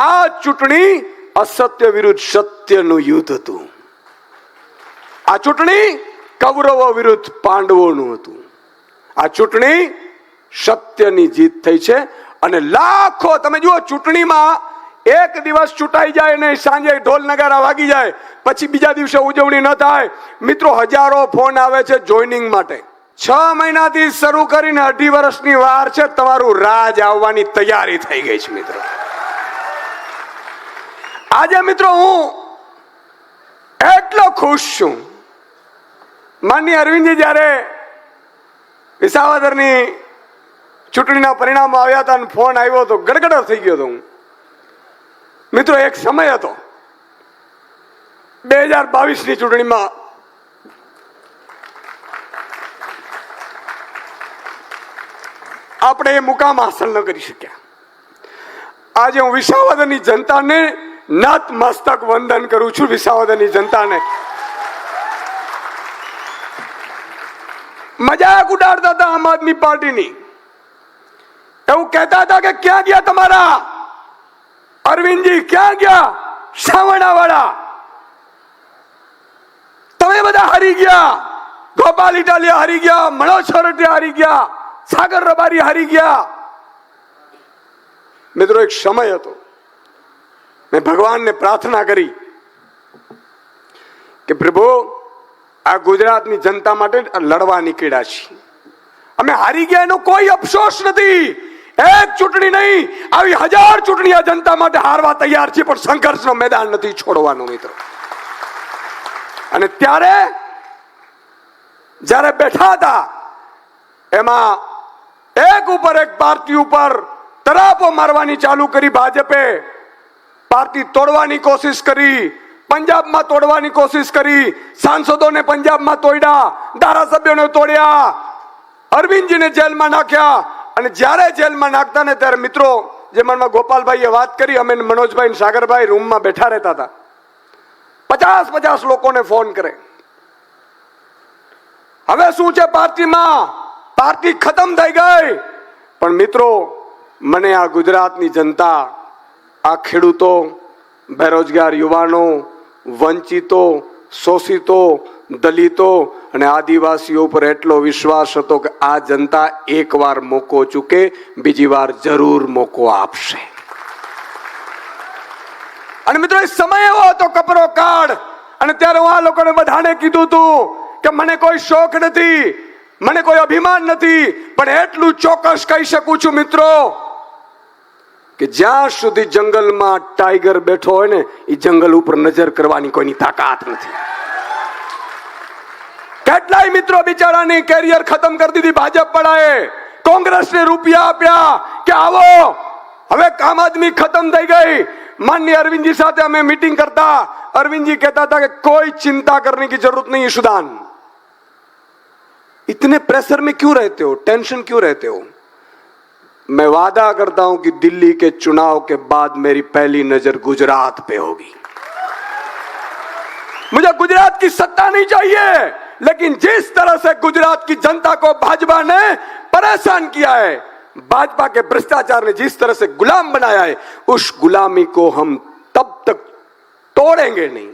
આ ચૂંટણી અસત્ય વિરુદ્ધ સત્યનું યુદ્ધ હતું. આ ચૂંટણી કૌરવો વિરુદ્ધ પાંડવોનું હતું. આ ચૂંટણી સત્યની જીત થઈ છે અને લાખો, તમે જુઓ, ચૂંટણીમાં એક દિવસ ચૂંટાઈ જાય ને સાંજે ઢોલ નગારા વાગી જાય, પછી બીજા દિવસે ઉજવણી ન થાય. મિત્રો, હજારો ફોન આવે છે જોઈનિંગ માટે. છ મહિનાથી શરૂ કરીને અઢી વર્ષની વાર છે, તમારું રાજ આવવાની તૈયારી થઈ ગઈ છે, મિત્રો. આજે મિત્રો હું એટલો ખુશ છું. માનની અરવિંદજી જ્યારે વિસાવદરની ચૂંટણીના પરિણામો આવ્યા હતા અને ફોન આવ્યો હતો ગડગડ થઈ ગયો હતો હું. મિત્રો, એક સમય હતો. બે હજાર બાવીસની ચૂંટણીમાં આપણે એ મુકામ હાંસલ ન કરી શક્યા. આજે હું વિસાવદરની જનતાને નત મસ્તક વંદન કરું છું વિસાવદરની જનતાને. મજાક ઉડાડતા હતા આમ આદમી પાર્ટીની. એવું કહેતા હતા કે ક્યાં ગયા તમારા? અરવિંદજી, ક્યાં ગયા? સાવણા વાળા તમે બધા હારી ગયા. ગોપાલ ઇટાલિયા હારી ગયા, મનોજ છોરટિયા હારી ગયા, સાગર રબારી હારી ગયા. મિત્રો, એક સમય હતો. મેં ભગવાનને પ્રાર્થના કરી કે પ્રભુ, આ ગુજરાતની જનતા માટે લડવા નીકળ્યા છીએ. અમે હારી ગયા એનો કોઈ અફસોસ નથી. એક ચૂંટણી નહીં, આવી હજાર ચૂંટણી આ જનતા માટે હારવા તૈયાર છે પણ સંઘર્ષનો મેદાન નથી છોડવાનો મિત્રો. અને ત્યારે જ્યારે બેઠા હતા, એમાં એક ઉપર એક પાર્ટી ઉપર તરાપો મારવાની ચાલુ કરી ભાજપે પાર્ટી તોડવાની કોશિશ કરી, પંજાબમાં તોડવાની કોશિશ કરી, સાંસદોને પંજાબમાં તોડ્યા, ધારાસભ્યોને તોડ્યા, અરવિંદજીને જેલમાં નાખ્યા અને જ્યારે જેલમાં નાખતા ને ત્યારે મિત્રો, જે મનમાં ગોપાલભાઈએ વાત કરી, અમે મનોજભાઈ સાગરભાઈ રૂમમાં બેઠા રહેતા હતા. પચાસ પચાસ લોકોને ફોન કરે. હવે શું છે પાર્ટીમાં? પાર્ટી ખતમ થઈ ગઈ. પણ મિત્રો, મને આ ગુજરાતની જનતા આ ખેડૂતો, બેરોજગાર યુવાનો, વંચિતો, શોષિતો, દલિતો અને આદિવાસીઓ પર એટલો વિશ્વાસ હતો કે આ જનતા એકવાર મોકો ચૂકે, બીજી વાર જરૂર મોકો આપશે. અને મિત્રો, એ સમય એવો હતો કપરો કાળ. અને ત્યારે હું આ લોકોને બધાને કીધું હતું કે મને કોઈ શોખ નથી, મને કોઈ અભિમાન નથી, પણ એટલું ચોક્કસ કહી શકું છું મિત્રો કે જ્યાં સુધી જંગલમાં ટાઈગર બેઠો હોય ને એ જંગલ ઉપર નજર કરવાની કોઈની તાકાત નથી કેટલાય મિત્રો બિચારાની કેરિયર ખતમ કરી દીધી ભાજપ પડાએ કોંગ્રેસને રૂપિયા આપ્યા કે આવો હવે કામ આદમી ખતમ થઈ ગઈ માનની અરવિંદજી સાથે અમે मीटिंग करता अरविंद जी कहता था कि कोई चिंता करने की जरूरत नहीं है सुदान इतने प्रेशर में क्यों रहते हो टेंशन क्यों रहते हो मैं वादा करता हूँ कि दिल्ली के चुनाव के बाद मेरी पहली नज़र गुजरात पे होगी। मुझे गुजरात की सत्ता नहीं चाहिए, लेकिन जिस तरह से गुजरात की जनता को भाजपा ने परेशान किया है, भाजपा के भ्रष्टाचार ने जिस तरह से गुलाम बनाया है, उस गुलामी को हम तब तक तोड़ेंगे नहीं,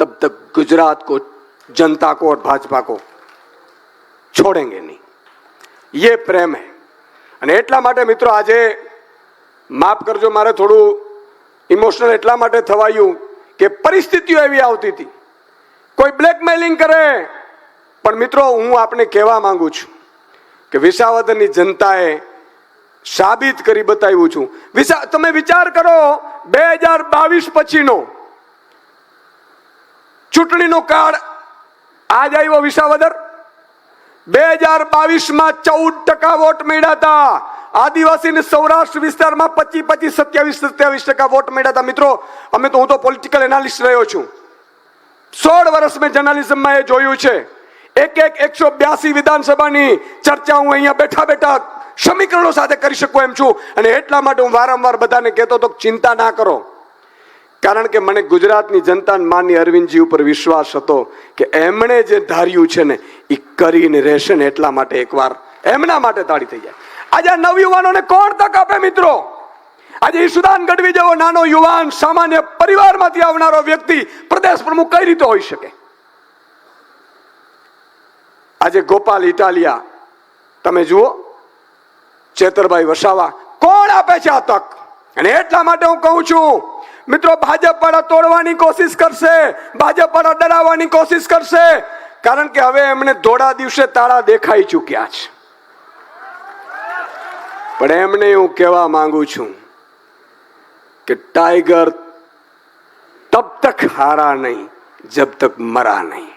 तब तक गुजरात को, जनता को और भाजपा को छोड़ेंगे नहीं। ये प्रेम है। અને એટલા માટે મિત્રો આજે માફ કરજો, મારે થોડું ઇમોશનલ એટલા માટે થવાયું કે પરિસ્થિતિઓ એવી આવતી હતી. કોઈ બ્લેકમેલિંગ કરે, પણ મિત્રો હું આપને કહેવા માંગુ છું કે વિસાવદરની જનતાએ સાબિત કરી બતાવ્યું છું. વિસા, તમે વિચાર કરો, બે હજાર બાવીસ પછીનો ચૂંટણીનો કાળ આજ આવ્યો વિસાવદર. બે હજાર બાવીસમાં ચૌદ ટકા વોટ મળ્યા હતા. આદિવાસી સૌરાષ્ટ્ર વિસ્તારમાં પચીસ પચીસ સત્યાવીસ સત્યાવીસ ટકા વોટ મળ્યા હતા. મિત્રો, અમે તો હું તો પોલિટિકલ એનાલિસ્ટ રહ્યો છું. સોળ વર્ષ મેં જર્નાલિઝમમાં એ જોયું છે. એક એક એકસો બ્યાસી વિધાનસભાની ચર્ચા હું અહીંયા બેઠા બેઠા સમીકરણો સાથે કરી શકું એમ છું. અને એટલા માટે હું વારંવાર બધાને કહેતો તો ચિંતા ના કરો. કારણ કે મને ગુજરાતની જનતા માનની અરવિંદજી ઉપર વિશ્વાસ હતો કે એમણે જે ધાર્યું છે ને એ કરીને રહેશે ને એટલા માટે એકવાર. એમના માટે તાળી થઈ જાય. આજે આ નવયુવાનોને કોણ તક આપે મિત્રો? આજે ઈશુદાન ગઢવી જેવો નાનો યુવાન સામાન્ય પરિવારમાંથી આવનારો વ્યક્તિ પ્રદેશ પ્રમુખ કઈ રીતે હોઈ શકે? આજે ગોપાલ ઇટાલિયા, તમે જુઓ, ચેતરભાઈ વસાવા, કોણ આપે છે આ તક? અને એટલા માટે હું કહું છું મિત્રો ભાજપ વાળા તોડવાની કોશિશ કરશે. ભાજપ વાળા ડરાવવાની કોશિશ કરશે. કારણ કે હવે એમને થોડા દિવસે તાળા દેખાઈ ચૂક્યા છે. પણ એમને હું કહેવા માંગુ છું કે ટાઈગર તબ તક હારા નહીં, જબ તક મરા નહીં.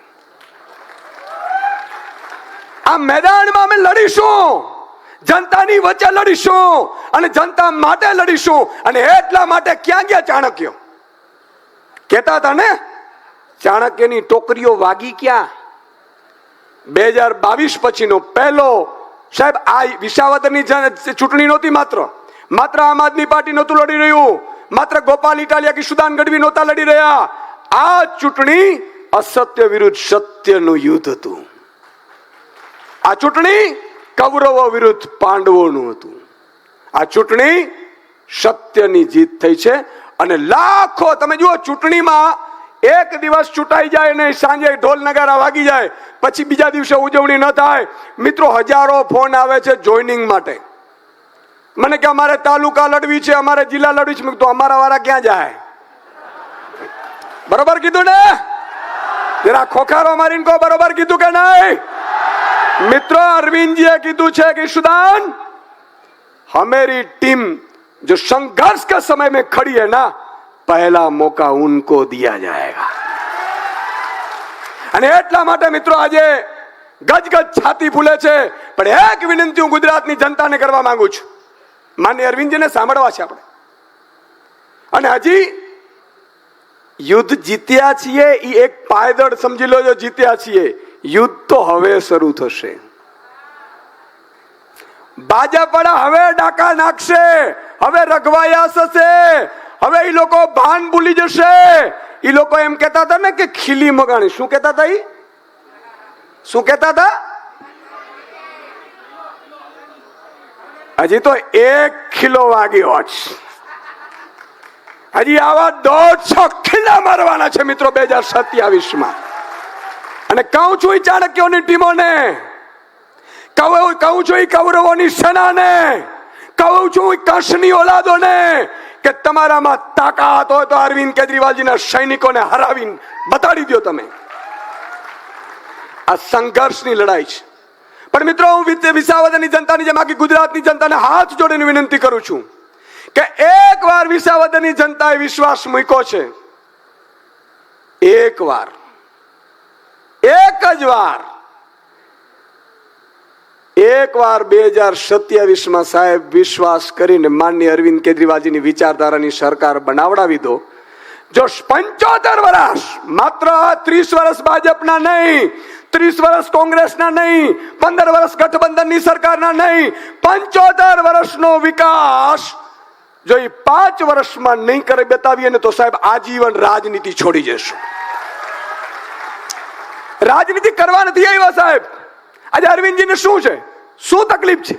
આ મેદાનમાં અમે લડીશું. જનતાની વચ્ચે લડીશું અને જનતા માટે લડીશું. અને એટલા માટે ક્યાં ગયા ચાણક્ય? કેતા હતા ને, ચાણક્યની ટોકરીઓ વાગી ક્યાં? બે હજાર બાવીસ પછીનો પહેલો. સાહેબ, આ વિસાવદરની ચૂંટણી નહોતી માત્ર. માત્ર આમ આદમી પાર્ટી નહોતું લડી રહ્યું. માત્ર ગોપાલ ઇટાલિયા કે સુદાન ગઢવી નહોતા લડી રહ્યા. આ ચૂંટણી અસત્ય વિરુદ્ધ સત્યનું યુદ્ધ હતું. આ ચૂંટણી કૌરવો વિરુદ્ધ પાંડવોનું હતું. આ ચૂંટણી સત્યની જીત થઈ છે અને લાખો, તમે જુઓ, ચૂંટણીમાં એક દિવસ ચૂંટાઈ જાય ને સાંજે ઢોલ નગારા વાગી જાય, પછી બીજા દિવસે ઉજવણી ન થાય. મિત્રો, હજારો ફોન આવે છે જોઈનિંગ માટે. મને કે અમારે તાલુકા લડવી છે, અમારે જિલ્લા લડવી છે. તો અમારા વાળા ક્યાં જાય? બરોબર કીધું ને? જરા ખોખારો મારીને કહો, બરોબર કીધું કે નહીં? મિત્રો अरविंदजीए કીધું છે કે सुदान हमेरी टीम जो संघर्ष के समय में खड़ी है ना पहला मौका उनको दिया जाएगा અને એટલા માટે મિત્રો આજે ગજગજ છાતી ફૂલે છે પણ એક વિનંતી હું ગુજરાતની જનતાને કરવા માંગુ છું માન્ય અરવિંદજીને સાંભળવા છે આપણે અને હજી યુદ્ધ જીત્યા છીએ એ એક પાયદળ સમજી લો જો જીત્યા છીએ યુદ્ધ તો હવે શરૂ થશે. બાજાપડા હવે ડાકા નાખશે. હવે રઘવાયા થશે હવે એ લોકો ભાન ભૂલી જશે. એ લોકો એમ કહેતા હતા ને કે ખીલી મગાણી. શું કહેતા હતા શું કહેતા હતા? હજી તો એક ખીલો વાગ્યો છે હજી આવા દોઢસો ખીલા મારવાના છે મિત્રો, બે હજાર સત્યાવીસમાં અને કહું છું ઈ ચાણક્યોની ટીમોને. કહું કહું છું ઈ કૌરવોની સેનાને. કહું છું કશની ઓલાદોને કે તમારામાં તાકાત હોય તો અરવિંદ કેજરીવાલજીના સૈનિકોને હરાવીને બતાડી દો તમે. આ સંઘર્ષની લડાઈ છે. પણ મિત્રો, હું વિસાવદરની જનતાની જેમ આખી ગુજરાતની જનતાને હાથ જોડીને વિનંતી કરું છું કે એક વાર વિસાવદરની જનતાએ વિશ્વાસ મૂક્યો છે. એક વાર એક જ વાર. એક વાર બે હજાર સત્યાવીસમાં સાહેબ વિશ્વાસ કરીને માન્ય અરવિંદ કેજરીવાલજીની વિચારધારાની સરકાર બનાવડાવી દો. જો પંચોતેર વર્ષ માત્ર ત્રીસ વર્ષ ભાજપના નહીં, ત્રીસ વર્ષ કોંગ્રેસના નહીં, પંદર વર્ષ ગઠબંધનની સરકારના નહીં, પંચોતેર વર્ષનો વિકાસ જો એ પાંચ વર્ષમાં નહીં કરી બતાવીએ ને તો સાહેબ આજીવન રાજનીતિ છોડી જશું. રાજનીતિ કરવા નથી આવ્યા સાહેબ. આજે અરવિંદજીને શું છે? શું તકલીફ છે?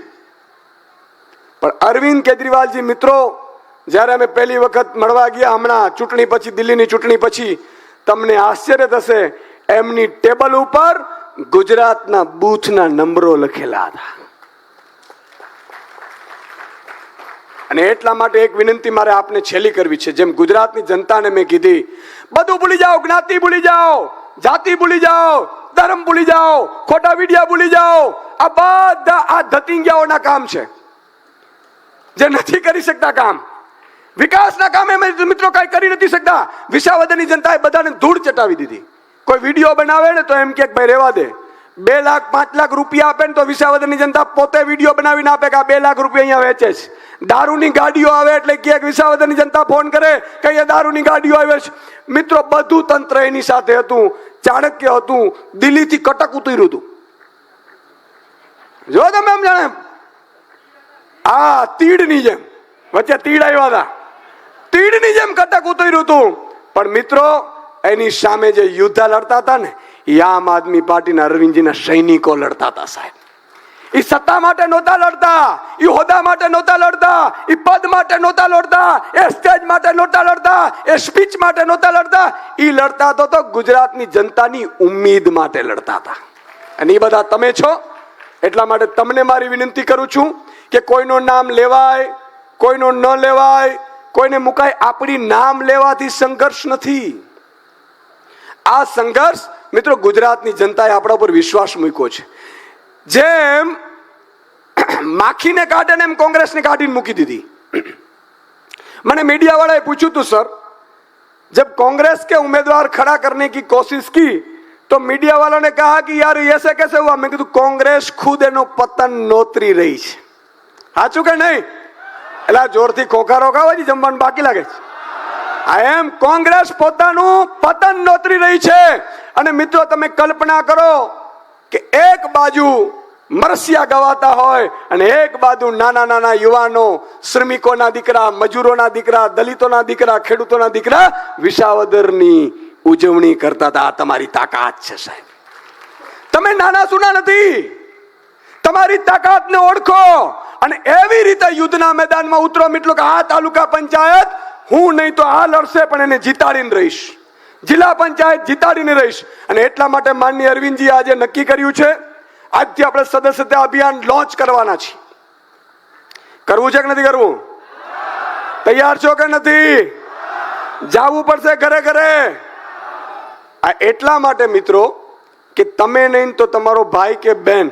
પણ અરવિંદ કેજરીવાલજી મિત્રો, જ્યારે અમે પહેલી વખત મળવા ગયા હમણાં, ચૂંટણી પછી, દિલ્હીની ચૂંટણી પછી, તમને આશ્ચર્ય થશે, એમની ટેબલ ઉપર ગુજરાતના બૂથના નંબરો લખેલા હતા. અને એટલા માટે એક વિનંતી મારે આપને છેલ્લી કરવી છે. જેમ ગુજરાતની જનતાને મેં કીધી, બધું ભૂલી જાઓ, જ્ઞાતિ ભૂલી જાઓ. જાતિ ભૂલી જાઓ, ધર્મ ભૂલી જાઓ, ખોટા વિડિયા ભૂલી જાઓ. આ બધા આ ધતિંગ્યાઓના કામ છે. જે નથી કરી શકતા કામ. વિકાસના કામે મિત્રો કઈ કરી નથી શકતા. વિસાવદરની જનતાએ બધાને ધૂળ ચટાવી દીધી. કોઈ વીડિયો બનાવે ને તો એમ કે ભાઈ રેવા દે. બે લાખ, પાંચ લાખ રૂપિયા આપે ને તો વિસાવદરની જનતા પોતે વીડિયો બનાવીને આપે કે આ બે લાખ રૂપિયા અહીંયા વેચે છે. દારૂની ગાડીઓ આવે એટલે ક્યાંક વિસાવદરની જનતા ફોન કરે કે દારૂની ગાડીઓ આવે છે. મિત્રો, બધું તંત્ર એની સાથે હતું, ચાણક્ય હતું, દિલ્હીથી કટક ઉતર્યું હતું. જો તમે એમ જાણે, આ તીડની જેમ, વચ્ચે તીડ આવ્યા હતા. તીડની જેમ કટક ઉતર્યું હતું. પણ મિત્રો, એની સામે જે યુદ્ધ લડતા હતા ને એ આમ આદમી પાર્ટીના અરવિંદજીના સૈનિકો લડતા હતા સાહેબ. એ સત્તા માટે નહોતા લડતા, એ હોદ્દા માટે નહોતા લડતા, એ પદ માટે નહોતા લડતા, એ સ્ટેજ માટે નહોતા લડતા, એ સ્પીચ માટે નહોતા લડતા. એ લડતા તો તો ગુજરાતની જનતાની ઉમ્મીદ માટે લડતા હતા. અને એ બધા તમે છો, એટલા માટે તમને મારી વિનંતી કરું છું કે કોઈનું નામ લેવાય, કોઈનું ન લેવાય, કોઈને મુકાય, આપણી નામ લેવાથી સંઘર્ષ નથી. આ સંઘર્ષ મિત્રો ગુજરાતની જનતાએ આપણા ઉપર વિશ્વાસ મૂક્યો છે જેમ માખીને કાઢે ને એમ કોંગ્રેસને કાઢીને મૂકી દીધી मैंने मीडिया वाले पूछू तो सर जब कांग्रेस के उम्मीदवार खड़ा करने की कोशिश की तो मीडिया वालों ने कहा कि यार ये ऐसे कैसे हुआ मैं કીધું કોંગ્રેસ ખુદ એનો પતન નોતરી રહી છે સાચું કે નહીં એટલે આ જોરથી ખોખારો ખાવા છે જમવાનું બાકી લાગે છે આ એમ કોંગ્રેસ પોતાનું પતન નોતરી રહી છે. અને મિત્રો, તમે કલ્પના કરો કે એક બાજુ મરસિયા ગવાતા હોય અને એક બાજુ નાના નાના યુવાનો, શ્રમિકોના દીકરા, મજૂરોના દીકરા, દલિતોના દીકરા, ખેડૂતોના દીકરા વિસાવદરની ઉજવણી કરતા હતા. આ તમારી તાકાત છે, સાહેબ. તમે નાના સુના નથી. તમારી તાકાતને ઓળખો. અને એવી રીતે યુદ્ધના મેદાનમાં ઉતરો. મિત્રો, કે આ તાલુકા પંચાયત હું નહીં તો આ લડશે પણ એને જીતાડીને રહીશ. જિલ્લા પંચાયત જીતાડીને રહીશ. અને એટલા માટે માનની અરવિંદજી આજે નક્કી કર્યું છે, આજથી આપણે સદસ્યતા અભિયાન લોન્ચ કરવાના છીએ. કરવું છે કે નથી કરવું? તૈયાર છો કે નથી? જાવું પડશે ઘરે ઘરે. આ એટલા માટે મિત્રો, કે તમે નહીં તો તમારો ભાઈ કે બેન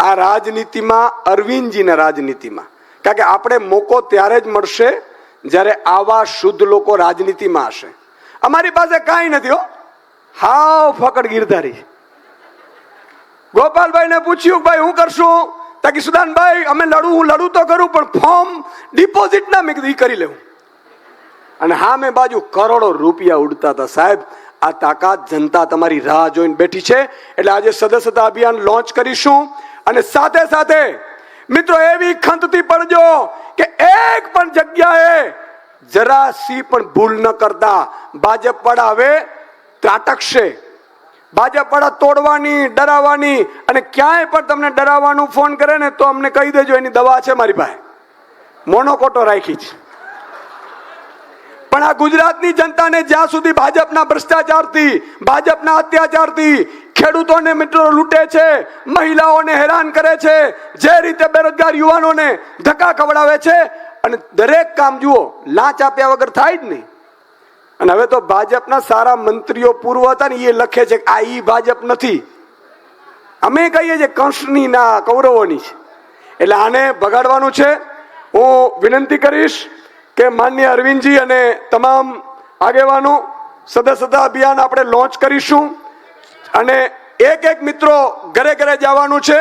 આ રાજનીતિમાં, અરવિંદજીના રાજનીતિમાં. કારણ કે આપણે મોકો ત્યારે જ મળશે જ્યારે આવા શુદ્ધ લોકો રાજનીતિમાં હશે. અમારી પાસે કાંઈ નથી, હો. હાવ ફકડ ગીરધારી ગોપાલભાઈને પૂછ્યું ભાઈ, હું કરશું? તાકી સુદાનભાઈ, અમે લડું, હું લડું તો કરું, પણ ફોર્મ ડિપોઝિટ ના મેં કરી લેવું. અને હા, મેં બાજુ કરોડો રૂપિયા ઉડતા હતા. સાહેબ, આ તાકાત જનતા તમારી રાહ જોઈને બેઠી છે. એટલે આજે સદસ્યતા અભિયાન લોન્ચ કરીશું. અને સાથે સાથે મિત્રો, એવી ખંતથી પડજો કે એક પણ જગ્યાએ જરા સી પણ ભૂલ ન કરતા. ભાજપ વાળા હવે ત્રાટકશે. ભાજપ વાળા તોડવાની, ડરાવવાની અને ક્યાંય પણ તમને ડરાવવાનું ફોન કરે ને તો અમને કહી દેજો, એની દવા છે મારી પાસે. મોનોકોટો રાખી છે. પણ આ ગુજરાતની જનતાને જ્યાં સુધી ભાજપના ભ્રષ્ટાચારથી, ભાજપના અત્યાચારથી ખેડૂતોને મિત્રો લૂંટે છે, મહિલાઓને હેરાન કરે છે, જે રીતે બેરોજગાર યુવાનોને ધક્કા ખવડાવે છે. અને દરેક કામ જુઓ, લાંચ આપ્યા વગર થાય જ નહીં. અને હવે તો ભાજપના સારા મંત્રીઓ પૂર્વ હતા ને, એ લખે છે આ ઈ ભાજપ નથી. અમે કહીએ છીએ કંસની ના, કૌરવોની છે. એટલે આને બગાડવાનું છે. હું વિનંતી કરીશ કે માન્ય અરવિંદજી અને તમામ આગેવાનો સદસ્યતા અભિયાન આપણે લોન્ચ કરીશું. અને એક એક મિત્રો ઘરે ઘરે જવાનું છે.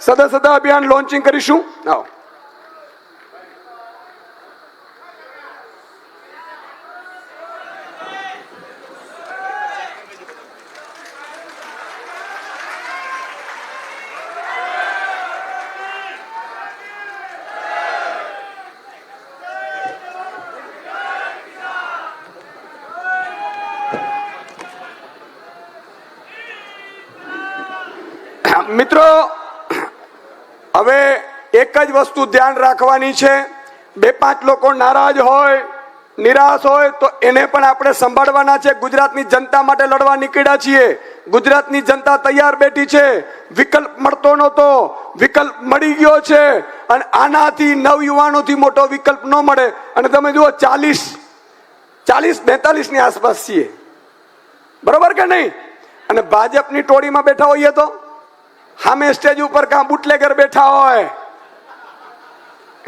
સદા સદા અભિયાન લોન્ચિંગ કરીશું. આવો. મિત્રો, હવે એક જ વસ્તુ ધ્યાન રાખવાની છે. બે પાંચ લોકો નારાજ હોય, નિરાશ હોય, તો એને પણ આપણે સંભાળવાના છે. ગુજરાતની જનતા માટે લડવા નીકળ્યા છીએ. ગુજરાતની જનતા તૈયાર બેઠી છે. વિકલ્પ મળતો નહોતો. વિકલ્પ મળી ગયો છે. અને આનાથી નવયુવાનોથી મોટો વિકલ્પ ન મળે. અને તમે જુઓ, ચાલીસ ચાલીસ બેતાલીસની આસપાસ છીએ. બરોબર કે નહીં? અને ભાજપની ટોળીમાં બેઠા હોઈએ તો? સામે સ્ટેજ ઉપર કાં બુટલેગર બેઠા હોય?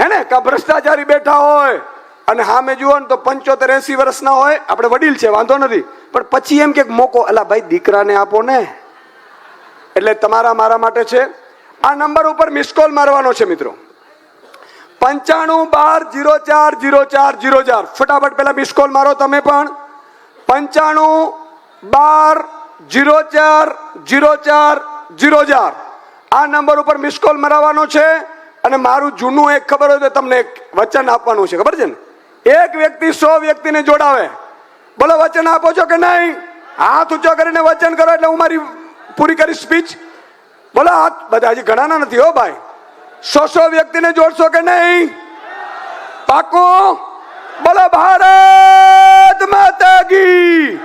હે ને? કાં ભ્રષ્ટાચારી બેઠા હોય? અને સામે જુઓ ને તો પંચોતેર એસી વર્ષના હોય. આપણે વડીલ છે, વાંધો નથી. પણ પછી એમ કે મોકો, અલા ભાઈ, દીકરાને આપો ને. એટલે તમારા મારા માટે છે. આ નંબર ઉપર મિસ કોલ મારવાનો છે, મિત્રો. પંચાણું બાર જીરો ચાર જીરો ચાર જીરો ચાર. ફટાફટ પેલા મિસ કોલ મારો તમે પણ. પંચાણું બાર જીરો ચાર જીરો ચાર જીરો ચાર આ નંબર ઉપર મિસ કોલ મરાવવાનો છે અને મારું જૂનું એક ખબર હોય તો તમને એક વચન આપવાનું છે, ખબર છે ને? એક વ્યક્તિ સો વ્યક્તિને જોડાવે. બોલો, વચન આપો છો કે નહીં? હાથ ઊંચો કરીને વચન કરો એટલે હું મારી પૂરી કરી સ્પીચ બોલો, હાથ બધા હજી ઘણાના નથી હો ભાઈ. સો સો વ્યક્તિને જોડશો કે નહીં? પાકું? બોલો, ભારત માતા કી.